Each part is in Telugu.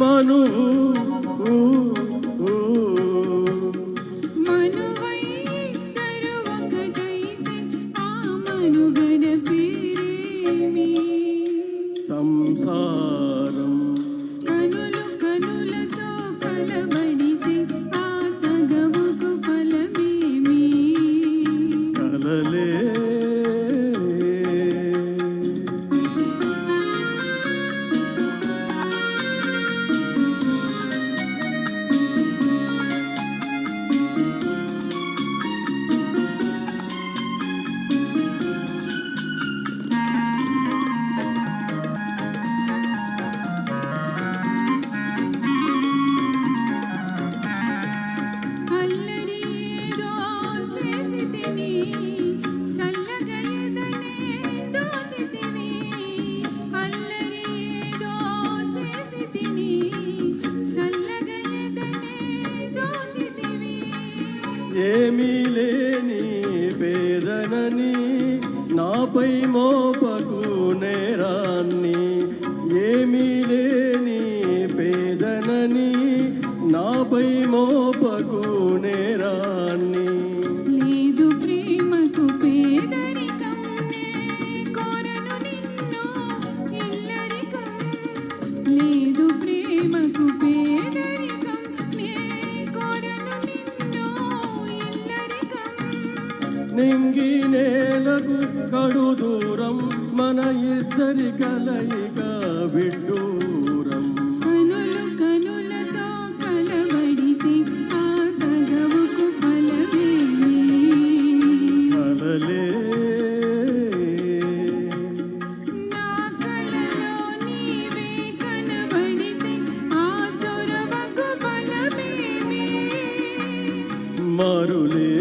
Manu, ooh, ooh, ooh. Manu, vai, daru, vang, dai, de, a, manu, vai. కలలే ఏమీ లేని పేదనని నాపై మోపకు నేరాన్ని. ఏమీ లేని పేదనని నాపై మోపకు నేరాన్ని. నింగి నేలకు కడు దూరం మన ఇద్దరి కలయిక విడ్డూరం. కనులు కనులతో కలబడితే ఆ తగవుకు ఫలమేమి? కలలే. మరులు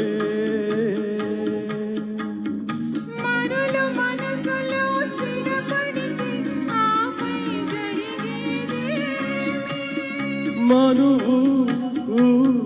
মানুষ